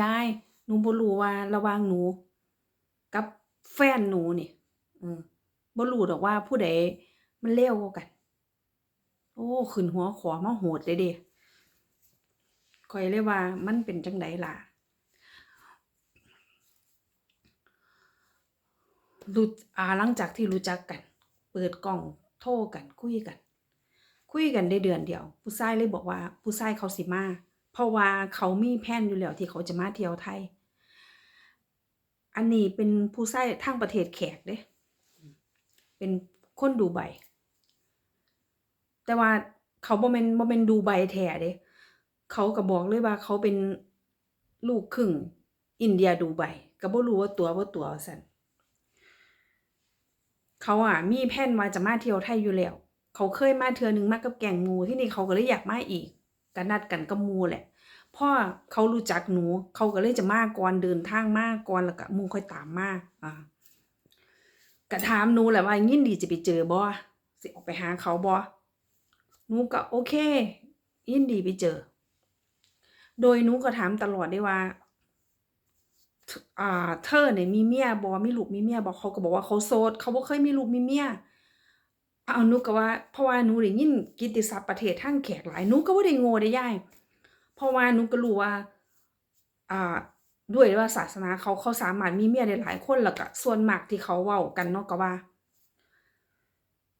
ยายหนูบ่รู้ว่าระว่างหนู กับแฟนหนูนี่เออบ่รู้ดอกว่าผู้ใดมันเลวกว่ากัน โอ้ขึ้นหัวขอมาโหดเลยเด้ข้อยเลยว่ามันเป็นจังไดล่ะรู้อาหลังจากที่รู้จักกัน เปิดกล้องโทรกันคุยกัน คุยกันได้เดือนเดียว ผู้ชายเลยบอกว่า ผู้ชายเขาสิมา เพราะว่าเขามีแผนอยู่แล้วที่เขาจะมาเที่ยวไทย อันนี้เป็นผู้ใชายทางประเทศแขกเด้ เป็นคนดูไบแต่ว่าเขาบ่แม่นบ่แม่นดูไบแท้เด้ เขาก็บอกเลยว่าเขาเป็นลูกครึ่งอินเดียดูไบก็บ่รู้ว่าตัวบ่าตัวว่าซั่นเขาอะมีแผนว่าจะมาเที่ยวไทยอยู่แล้ว เขาเคยมาเทือหนึงมากับแก๊งมูที่นี่เขาก็เลยอยากมาอีกก็นัดกันกับมูแหละ พ่อเขารู้จักหนู เขาก็เลยจะมาก่อนเดินทางมาก่อนแล้วก็มู่ค่อยตามมาอ่าก็ถามหนูแหละว่ายินดีจะไปเจอบ่สิออกไปหาเขาบ่หนูก็โอเค ยินดีไปเจอ โดยหนูก็ถามตลอดได้ว่าอ่าเธอเนี่ยมีเมียบ่มีลูกมีเมียบ่เขาก็บอกว่าเขาโสดเขาบ่เคยมีลูกมีเมียอานูก็ว่าเพราะว่าหนูได้ยินกิติศัพท์ประเทศทางแขกหลายหนูก็บ่าได้โง่เด้ย่าย ราะว่าหนูก็รู้ว่าอ่าด้วยว่าศาสนาเขาเขาสามารถมีเมียได้หลายคนแล้วก็ส่วนมากที่เขาเว้ากันเนาะก็ว่า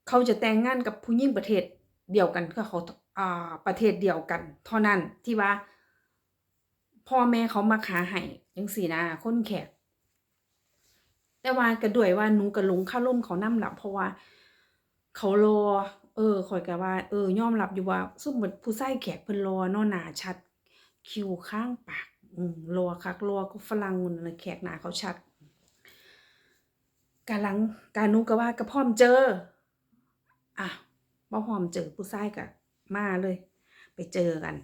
เขาจะแต่งงานกับผู้หญิงประเทศเดียวกันคือเขาอ่าประเทศเดียวกัน เท่านั้นที่ว่า พ่อแม่เขามาหาให้จังซี่นะคนแขกแต่ว่าก็ด้วยว่าหนูก็หลงคารมเขานำล่ะเพราะว่า เขาหล่อเออข้อยก็ว่า เออยอมรับอยู่ว่าซุมเหมือนผู้ชายแขกเพิ่นหล่อเนาะหนาชัด คิวข้างปากอืมหล่อคักหล่อกว่าฝรั่งมันนะแขกหนาเขาชัดกะหลังกะหนูก็ว่าก็พร้อมเจออะบ่พร้อมเจอผู้ชายก็มาเลย ไปเจอกัน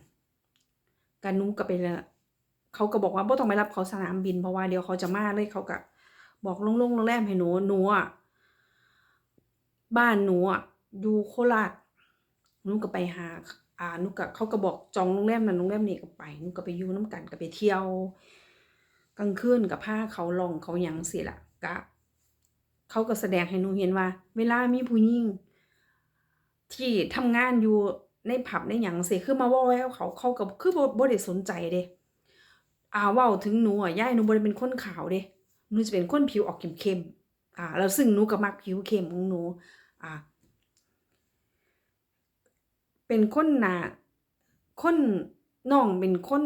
กะหนูก็ไปแล้วเขาก็บอกว่าบ่ต้องไปรับเขาสนามบินเพราะว่าเดี๋ยวเขาจะมาเลยเขาก็บอกโรงโรงโรงแรมให้หนูหนูอะบ้านหนูอะอยู่โคราชหนูก็ไปหา อ่านูก็เขาก็บอกจองโรงแรมนั้นโรงแรมนี้ก็ไปนูก็ไปอยู่นำกันก็ไปเที่ยวกลางคืนก็พาเขาลองเขาหยังจั่งซี้ล่ะก็เขาก็แสดงให้หนูเห็นว่า เวลามีผู้หญิงที่ทำงานอยู่ในผับในหยังจั่งซี้คือมาว้าแววเขาเขาก็คือบ่บ่ได้สนใจเดะอ่าว้าถึงหนูอะยายหนูบ่ได้เป็นคนขาวเดะหนูจะเป็นคนผิวออกเข้มๆอ่าแล้วซึ่งหนูก็มักผิวเข้มของหนูอ่า เป็นคนหนาคนน้องเป็นคน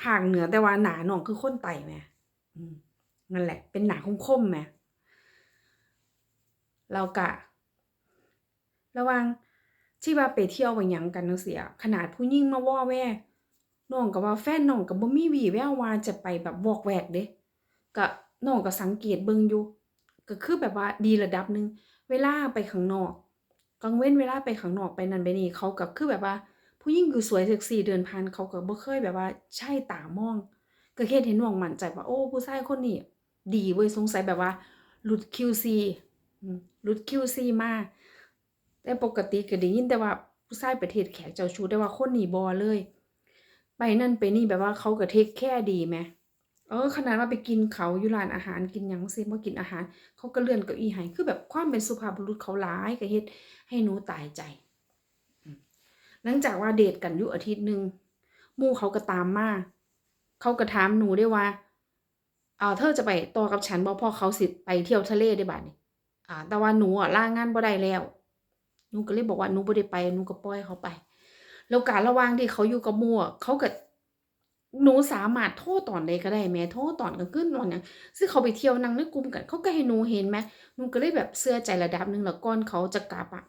ภาคเหนือแต่ว่าหนาน้องคือคนใต้แมอืมนั่นแหละ เป็นหน้าคมๆแมแล้วก็ระว่างที่ว่าไปเที่ยวไปยังกันจั่งซี้อะขนาดผู้หญิงมาว้อแว่น้องก็ว่าแฟนน้องก็บ่มีวีแววว่าจะไปแบบวอกแวกเดะก็น้องก็สังเกตเบิ่งอยู่ ก็คือแบบว่าดีระดับหนึ่งเวลาไปข้างนอก กลางเว้นเวลาไปข้างนอกไปนั่นไปนี่เขาก็คือแบบว่า ผู้หญิงคือสวยเซ็กซีเดินผ่านเขาก็บบ่เคยแบบว่า ใช่ตามอง ก็เฮ็ดให้น้องมั่นใจว่าโอ้ผู้ชายคนนี้ดีเว้ยสงสัยแบบว่าหลุด QC หลุด QC มาแต่ปกติก็ได้ยินแต่ว่าผู้ชายประเทศแขกเจ้าชู้แต่ว่าคนนี้บ่เลย ไปนั่นไปนี่แบบว่าเขาก็เทกแคร์ดีแหม เออขนาดว่าไปกินเขาอยู่ร้านอาหารกินหยังซี้มากินอาหาร เขาก็เลื่อนเก้าอี้ให้คือแบบความเป็นสุภาพบุรุษเขาหลายก็เฮ็ดให้หนูตายใจ หลังจากว่าเดตกันอยู่อาทิตย์หนึ่งมู่เขาก็ตามมาเขาก็ถามหนูได้ว่าเอ่าเธอจะไปต่อกับฉันบ่พราะเขาสิไปเที่ยวทะเลเดะบัดนี้อ่า แต่ว่าหนูอะลางานบ่ได้แล้วหนูก็เลยบอกว่าหนูบ่ได้ไปหนูก็ปล่อยเขาไป แล้วการระว่างที่เขาอยู่กับมู่เขาก็ หนูสามารถโทรตอนใดก็ได้แหมโทรตอนกลางคืนตอนหยังซึ่งเขาไปเที่ยวนั่งในกลุ่มกัน เขาก็ให้หนูเห็นแหมหนูก็เลยแบบเชื่อใจระดับหนึ่งแล้วก่อนเขาจะกลับอะ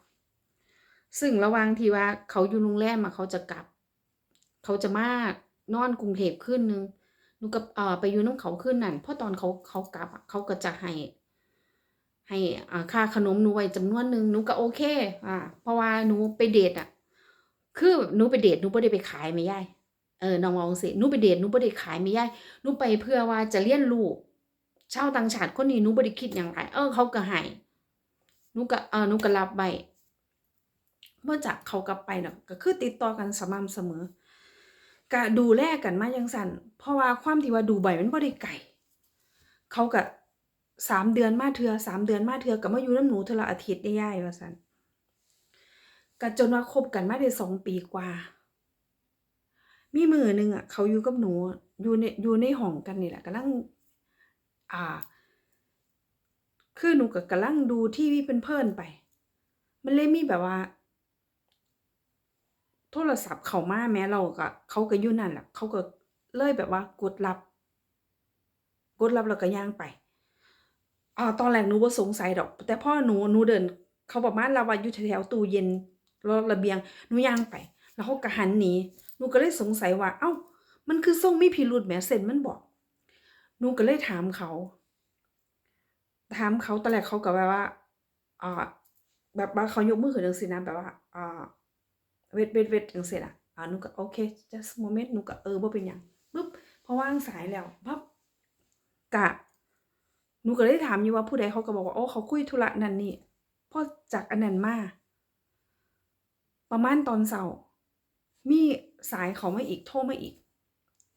ซึ่งระว่างที่ว่าเขาอยู่โรงแรมอะเขาจะกลับ เขาจะมานอนกรุงเทพคืนหนึ่งหนูก็เอ่อไปอยู่น้ำเขาคืนนั้นพอตอนเขาเขากลับอะเขาก็จะให้ให้อ่าค่าขนมหนูไว้จำนวนหนึ่งหนูก็โอเค อ่า เพราะว่าหนูไปเดตอะคือหนูไปเดตหนูบ่ได้ไปขายแหมยาย เออน้องเว้าจั่งซี้หนูไปเดตหนูบ่ได้ขายแหมยายนูไปเพื่อว่าจะเรียนรู้ชาวต่างชาติคนนี้นูบ่ได้คิดหยังหลายเออเขาก็ให้นูก็เออนูก็รับไว้เมื่อจากเขากลับไปเน่ะก็คือติดต่อกันสม่ำเสมอก็ดูแลกันมาจังซั่นเพราะว่าความที่ว่าดูไบมันบ่ได้ไกลเขาก็สามเดือนมาเทือสามเดือนมาเทือก็มาอยู่นำหนูเธอละอาทิตย์ได้ยายว่าซั่นก็จนว่าคบกันมาได้สองปีกว่า มีมือหนึ่งอะ เขาอยู่กับหนูอยู่ในอยู่ในห้องกันนี่แหละกำลัง อ่า คือหนูก็กำลังดูทีวีเพลินไป มันเลยมีแบบว่า โทรศัพท์เขามาแหมเราก็เขาก็อยู่นั่นแหละเขาก็เลยแบบว่ากดรับ กดรับแล้วก็ย่างไปอ่าตอนแรกหนูบ่สงสัยดอก แต่พ่อหนูหนูเดิน เขาประมาณว่าอยู่แถวตู้เย็นรระเบียงหนูย่างไป แล้วเขาก็หันหนี หนูก็เลยสงสัยว่า เอ้า มันคือทรงมีพิรุธแหมเส้นมันบอกหนูก็เลยถามเขา ถามเขาตอนแรกเขาก็แบบว่าอ่าแบบว่าเขายกมือขึ้นจังซี่นะแบบว่าอ่าเวทเวทเวทจังซี่น่ะอ่าหนูก็โอเค just moment หนูก็เออบ่าเป็นหยังปึ๊บพอว่างสายแล้วปั๊บก็หนูก็เลยถามอยู่ว่าผู้ใดเขาก็บอกว่าโอ้เขาคุยธุระนั่นนี่พอจากอันนั้นมาประมาณตอนเช้า มีสายเขามาอีกโทรมาอีก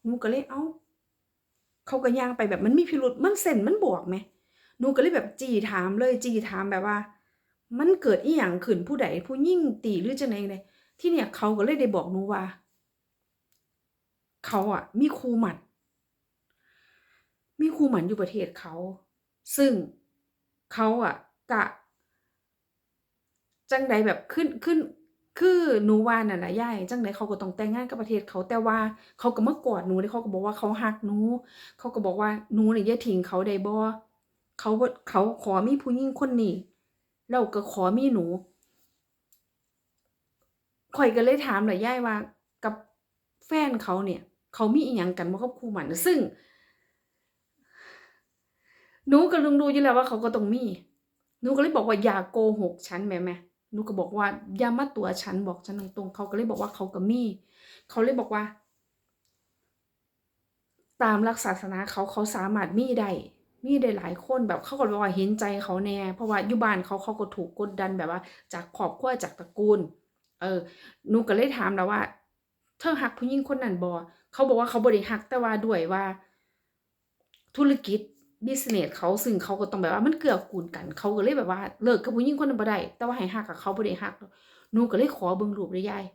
หนูก็เลยเอ้า เขาก็ย่างไปแบบมันมีพิรุธมันเส้นมันบวกไหมหนูก็เลยแบบจี้ถามเลยจี้ถามแบบว่า มันเกิดอีหยังขึ้นผู้ใดผู้ยิ่งตีหรือจังได๋เลยที่เนี่ยเขาก็เลยได้บอกหนูว่า เขาอะมีครูหมัด มีครูหมันอยู่ประเทศเขา ซึ่งเขาอะกะ จังใดแบบขึ้นขึ้น คือหนูว่านั่นล่ะยายจังใดเขาก็ต้องแต่งงานกับประเทศเขาแต่ว่าเขาก็มากอดหนูเดะเขาก็บอกว่าเขารักหนูเขาก็บอกว่าหนูนี่อย่าทิ้งเขาได้บ่เขาเขาขอมีผู้หญิงคนนี้แล้วก็ขอมีหนูข้อยก็เลยถามล่ะยายว่ากับแฟนเขาเนี่ย เขามีอิหยังกันบ่กับครูหมันซึ่งหนูก็รู้อยู่แล้วว่าเขาก็ต้องมีหนูก็เลยบอกว่าอย่าโกหกฉันแหมแหม หนูก็บอกว่าอย่ามาตัวฉันบอกฉันตรงๆเขาก็เลยบอกว่าเขาก็มีเขาเลยบอกว่า ตามหลักศาสนาเขาเขาสามารถมีได้มีได้หลายคนแบบเขาก็บอกว่าเห็นใจเขาแน่ เพราะว่าอยู่บ้านเขาเขาก็ถูกกดดันแบบว่า จากครอบครัวจากตระกูล เออหนูก็เลยถามแล้วว่า เธอฮักผู้หญิงคนนั้นบ่เขาบอกว่าเขาบ่ได้ฮักแต่ว่าด้วยว่า ธุรกิจ บิสเนสเขาซึ่งเขาก็ต้องแบบว่ามันเกื้อกูลกัน เขาก็เลยแบบว่าเลิกกับผู้หญิงคนนั้นบ่ได้ แต่ว่าให้ฮักกับเขาบ่ได้ฮักหนูก็เลยขอเบิ่งรูปเด้ยาย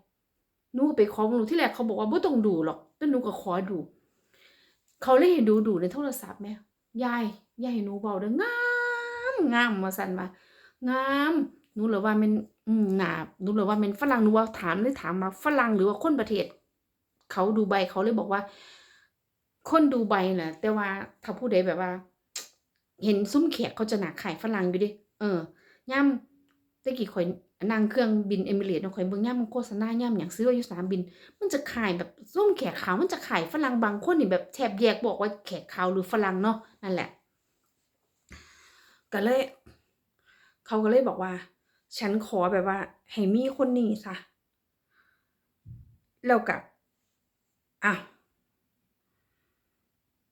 หนูก็ไปขอเบิ่งรูปที่แรกเขาบอกว่าบ่ต้องดูหรอกแต่หนูก็ขอดู เขาเลยให้ดูดูในโทรศัพท์แหมยายยาให้หนูเว้าเด้องามงามว่าซั่นว่างามหนูเลยว่าม่นหนาหนูเลยว่าม่นฝรั่งหนูว่าถามเลยถามว่าฝรั่งหรือว่าคนประเทศ เขาดูไบเขาเลยบอกว่า คนดูไบน่ะ แต่ว่าถ้าผู้ใดแบบว่า เห็นซุ้มแขกเขาจะหน้าคล้ายฝรั่งอยู่ดะเออยามแต่กี้ข้อยนั่งเครื่องบิน Emirates เนาะข้อยเบิ่งยามโฆษณายามหยังซื้ออยู่สนามบิน มันจะคล้ายแบบซุ้มแขกขาวมันจะคล้ายฝรั่งบางคนนี่แบบแทบแยกบอกว่าแขกขาวหรือฝรั่งเนาะนั่นแหละ ก็เลย เขาก็เลยบอกว่า ฉันขอแบบว่าให้มีคนนี้ซะแล้วก็อ้าว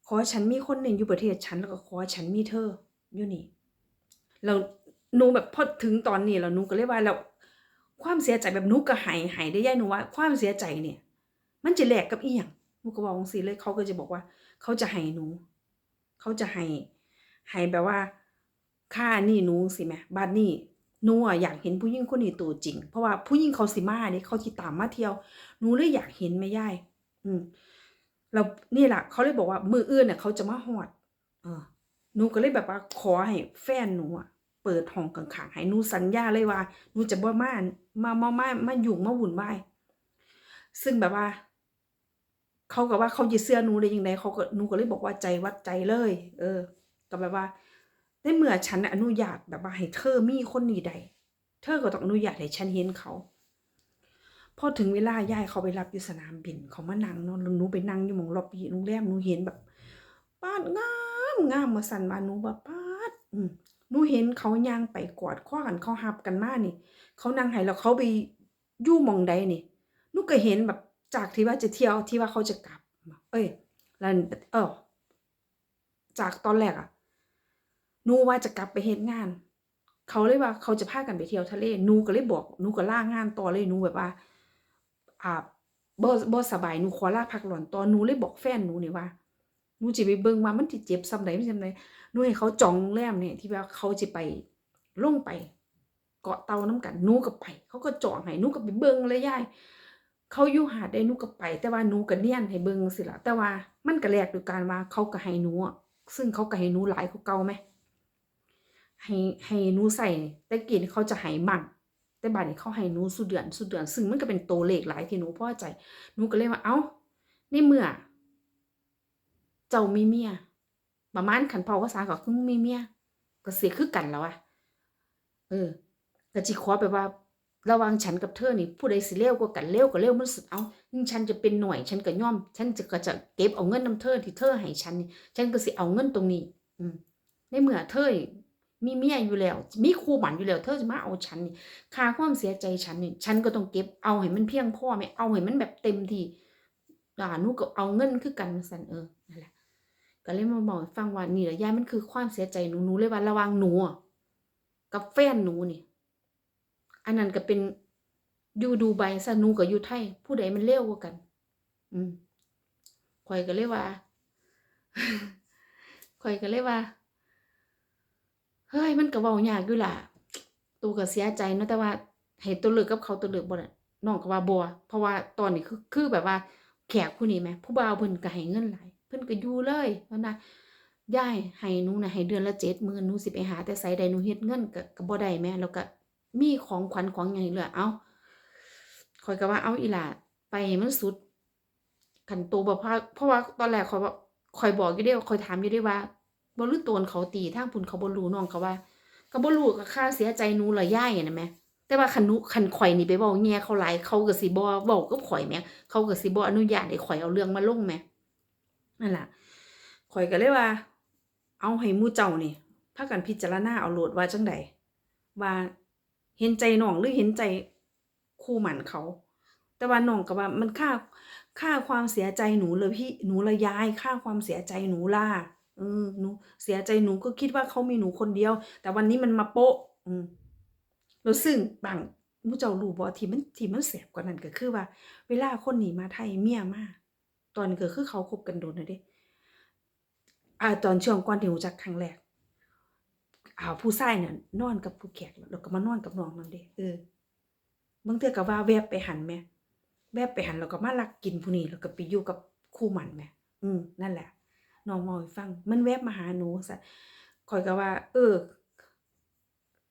ขอฉันมีคนหนี้อยู่ประเทศฉันแล้วก็ขอฉันมีเธออยู่นี่แล้วหนูแบบพอถึงตอนนี้แล้วหนูก็เลยว่าแล้วความเสียใจแบบหนูก็ห้ให้เด้อยายหนูว่า ความเสียใจเนี่ย มันจะแหลกกับอิหยังหนูก็เว้าจั่งซี้เลยเขาก็จะบอกว่า เขาจะให้หนู เขาจะให้ให้แบบว่าค่าอันนี้หนูจั่งซี้แหมบัดนี้หนูอะอยากเห็นผู้หญิงคนนี้ตัวจริง เพราะว่าผู้หญิงเขาสิมาเดะเขาสิตามมาเที่ยวหนูเลยอยากเห็นแหมยายอืม แล้วนี่แหละเขาเลยบอกว่ามืออื่นน่ะเขาจะมาฮอด เออหนูก็เลยแบบว่าขอให้แฟนหนูอะเปิดห้องกังข้างให้หนูสัญญาเลยว่าหนูจะบ่มามามามามายุ่มาวุ่นวายซึ่งแบบว่า เขาก็ว่าเขาสิเชื่อหนูได้จั่งใดเขาก็หนูก็เลยบอกว่าใจวัดใจเลย เออก็แบบว่าในเมื่อฉันอนุญาตแบบว่าให้เธอมีคนนี้ได้เธอก็ต้องอนุญาตให้ฉันเห็นเขา พอถึงเวลายายเขาไปรับอยู่สนามบินเขามานั่งเนาะหนูไปนั่งอยู่หมองล็อบบีโรงแรมหนูเห็นแบบป๊าดงามงามว่าซั่นว่าหนูว่าป๊าดหนูเห็นเขาย่างไปกอดคอกันเขารับกันมากนี่ เขานั่งให้แล้วเขาไปยู่มองใดนี่หนูก็เห็นแบบจากที่ว่าจะเที่ยวที่ว่าเขาจะกลับ เอ๊ยแล้วเออจากตอนแรกอะหนูว่าจะกลับไปเฮ็ดงาน เขาเลยว่าเขาจะพากันไปเที่ยวทะเลหนูก็เลยบอกหนูก็ล่างานต่อเลยหนูแบบว่า บ่บ่สบายหนูขอลาพักร้อนต่อหนูเลยบอกแฟนหนูนี่ว่าหนูสิไปเบิ่งว่ามันสิเจ็บส่ำใดมันส่ำใดหนูให้เขาจองโรงแรมเนี่ยที่ว่าเขาสิไปลงไป เกาะเตาน้ำกันหนูก็ไป เขาก็จองให้หนูก็ไปเบิ่งเลยยายเขาอยู่หาดได้หนูก็ไป แต่ว่าหนูก็เนียนให้เบิ่งสิละแต่ว่ามันก็แลกด้วยการว่าเขาก็ให้หนูอะซึ่งเขาก็ให้หนูหลายกว่าเก่าไหมให้ให้หนูใส่แต่กี้นี่เขาจะให้มั่ง แต่บัดนี้เขาให้หนูสุเดือนสุเดือน ซึ่งมันก็เป็นโตเลขหลายที่หนูพอใจหนูก็เลยว่าเอ้าในเมื่อ เจ้ามีเมียประมาณขันพอภาษาก็คือมีเมียก็เสียคือกันแล้วอะเออก็จิขอไปว่า ระวังฉันกับเธอนี่ผู้ใดสิเลวกว่ากันเลวก็เลวมันสุดเอายิ่งฉันจะเป็นหน่วย ฉันก็ย่อม ฉันจะก็จะเก็บเอาเงินนำเธอที่เธอให้ฉัน ฉันก็สิเอาเงินตรงนี้ อืมในเมื่อเธอ มีเมียอยู่แล้ว มีคู่หมันอยู่แล้ว เธอจะมาเอาฉันนี่ค่าความเสียใจฉันนี่ฉันก็ต้องเก็บเอาให้มันเพียงพอไหมเอาให้มันแบบเต็มที่อ่าหนูก็เอาเงินคือกันสันเออนั่นแหละก็เลยมาบอกฟังว่านี่แหละยายมันคือความเสียใจหนูหนูเลยว่าระวังหนูกับแฟนหนูนี่ อันนั้นก็เป็นอยู่ดูใบซะหนูกับอยู่ไทยผู้ใดมันเร็วกว่ากัน อืมข่อยก็เลยว่าข่อยก็เลยว่า ฮ้ยมันก็เว้ายากอยู่ล่ะตัวก็เสียใจเนาะแต่ว่าให้ตัวเลือกกับเขาตัวเลือกบ่ได้น้องก็ว่าบ่เพราะว่าตอนนี้คือคือแบบว่าแขกผู้นี้แหมผู้บ่าวเพิ่นก็ให้เงินหลายเพิ่นก็อยู่เลยว่าะนะยายให้หนูนะให้เดือนละ70,000หนูสิไปหาแต่ไสใดหนูเฮ็ดเงินก็ก็บ่ได้แหมแล้วก็มีของขวัญของหยังให้เหลือเอ้าข้อยก็ว่าเอาอีหล่าไปมันสุดคันโตบ่พาเพราะว่าตอนแรกข้อยว่าข้อยบอกอยู่เด้ข้อยถามอยู่เด้ว่า บ่รู้โตนเขาตีทางพุ่นเขาบ่รู้น้องก็ว่าก็บ่รู้ก็ค่าเสียใจหนูล่ะยายนะแหมแต่ว่าคันนูคันข่อยนี่ไปเว้าแย่เขาหลายเขาก็สิบ่เว้ากับข่อยแหมเขาก็สิบ่อนุญาตให้ข่อยเอาเรื่องมาลงแหมนั่นล่ะข่อยก็เลยว่า เอาให้มู่เจ้านี่พากันพิจารณาเอาโหลดว่าจังใดว่าเห็นใจน้องหรือเห็นใจคู่หมันเขา แต่ว่าน้องก็ว่ามันค่าค่าความเสียใจหนูเลยพี่หนูละยายค่าความเสียใจหนูล่ะ เออหนูเสียใจหนูก็คิดว่าเขามีหนูคนเดียว แต่วันนี้มันมาโปะอืมแล้วซึ่งบางมู่เจ้ารู้บ่ที่มันที่มันแสบกว่านั้นก็คือว่า เวลาคนหนีมาไทยเมียมาตอนก็คือเขาคบกันโดนนะเด้อ่าตอนช่วงก่อนที่รู้จักครั้งแรกอ่าผู้ชายน่ะนอนกับผู้แขกแล้วก็มานอนกับน้องนั่นเด้เออบางเทื่อก็ว่าแวบไปหันแหม่แวบไปหันแล้วก็มาลักกินผู้นี้แล้วก็ไปอยู่กับคู่หมันแหม่อืมนั่นแหละ น้องเมาให้ฟัง มันแวบมาหาหนูซะข่อยก็ว่า เออ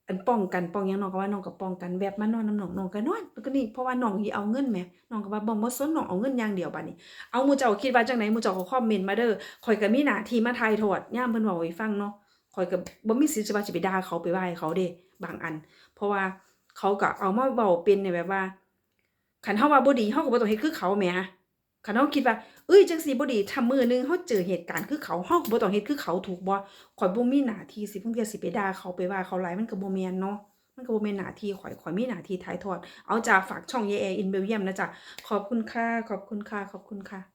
อันป้องกันป้องยังน้องก็ว่าน้องก็ป้องกันแวบมานอนน้ำหนองน้องก็นอนแล้วก็นี่เพราะว่าน้องสิเอาเงินแหมน้องก็ว่าบ่บ่สนน้องเอาเงินอย่างเดียวบัดนี้เอามูเจ้าคิดว่าจังไดหมู่เจ้าก็คอมเมนต์มาเด้อข่อยก็มีหน้าที่มาถ่ายทอดยามเพิ่นเว้าให้ฟังเนาะข่อยก็บ่มีสิทธิ์จะว่าสิไปด่าเขาไปว่าเขาเด้บางอัน เพราะว่าเขาก็เอามาเว้าเป็นในแบบว่าคันเฮาว่าบ่ดีเฮาก็บ่ต้องเฮ็ดคือเขาแหม คันเฮาคิดว่าเอ้ยจังซีบ่ดีทำมือหนึงเฮาเจอเหตุการณ์คือเขาเฮาก็บ่ต้องเฮ็ดคือเขาถูกบ่ข่อยบ่มีหน้าที่สิเพิ่นจะสิไปด่าเขาไปว่าเขาหลายมันก็บ่แม่นเนาะมันก็บ่แม่นหน้าที่ข่อยข่อยมีหน้าที่ถ่ายทอด เอาจ้าฝากช่องเยแออินเบลเยียมนะจ้ะขอบคุณค่ะขอบคุณค่ะขอบคุณค่ะ